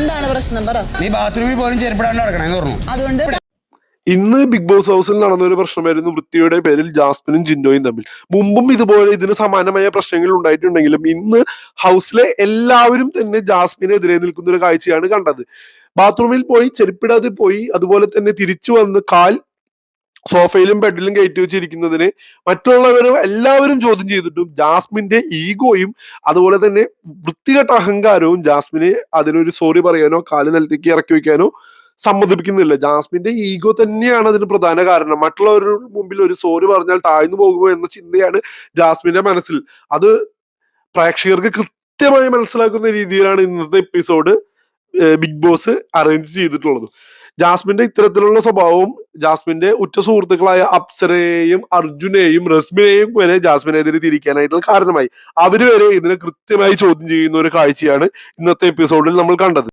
എന്താണ് പ്രശ്നം? പറ. നീ ബാത്റൂമിൽ പോലും ചെരുപ്പിടാണ്ട് പറഞ്ഞു. അതുകൊണ്ട് ഇന്ന് ബിഗ് ബോസ് ഹൗസിൽ നടന്ന ഒരു പ്രശ്നമായിരുന്നു വൃത്തിയുടെ പേരിൽ ജാസ്മിനും ജിന്നോയും തമ്മിൽ. മുമ്പും ഇതുപോലെ ഇതിന് സമാനമായ പ്രശ്നങ്ങൾ ഉണ്ടായിട്ടുണ്ടെങ്കിലും ഇന്ന് ഹൗസിലെ എല്ലാവരും തന്നെ ജാസ്മിനെതിരെ നിൽക്കുന്ന ഒരു കാഴ്ചയാണ് കണ്ടത്. ബാത്റൂമിൽ പോയി ചെരുപ്പിടാതെ പോയി അതുപോലെ തന്നെ തിരിച്ചു വന്ന് കാൽ സോഫയിലും ബെഡിലും കയറ്റി വെച്ചിരിക്കുന്നതിന് മറ്റുള്ളവരും എല്ലാവരും ചോദ്യം ചെയ്തിട്ടും ജാസ്മിന്റെ ഈഗോയും അതുപോലെ തന്നെ വൃത്തികെട്ട അഹങ്കാരവും ജാസ്മിനെ അതിനൊരു സോറി പറയാനോ കാൽ നിലത്തേക്ക് ഇറക്കി വെക്കാനോ സമ്മതിപ്പിക്കുന്നില്ല. ജാസ്മിന്റെ ഈഗോ തന്നെയാണ് അതിന് പ്രധാന കാരണം. മറ്റുള്ളവരുടെ മുമ്പിൽ ഒരു സോറി പറഞ്ഞാൽ താഴ്ന്നു പോകുമോ എന്ന ചിന്തയാണ് ജാസ്മിന്റെ മനസ്സിൽ. അത് പ്രേക്ഷകർക്ക് കൃത്യമായി മനസ്സിലാക്കുന്ന രീതിയിലാണ് ഇന്നത്തെ എപ്പിസോഡ് ബിഗ് ബോസ് അറേഞ്ച് ചെയ്തിട്ടുള്ളത്. ജാസ്മിന്റെ ഇത്തരത്തിലുള്ള സ്വഭാവവും ജാസ്മിന്റെ ഉറ്റ സുഹൃത്തുക്കളായ അപ്സരയെയും അർജുനെയും റസ്മിനെയും വരെ ജാസ്മിനെതിരെ തിരിക്കാനായിട്ടുള്ള കാരണമായി. അവർ വരെ ഇതിനെ കൃത്യമായി ചോദ്യം ചെയ്യുന്ന ഒരു കാഴ്ചയാണ് ഇന്നത്തെ എപ്പിസോഡിൽ നമ്മൾ കണ്ടത്.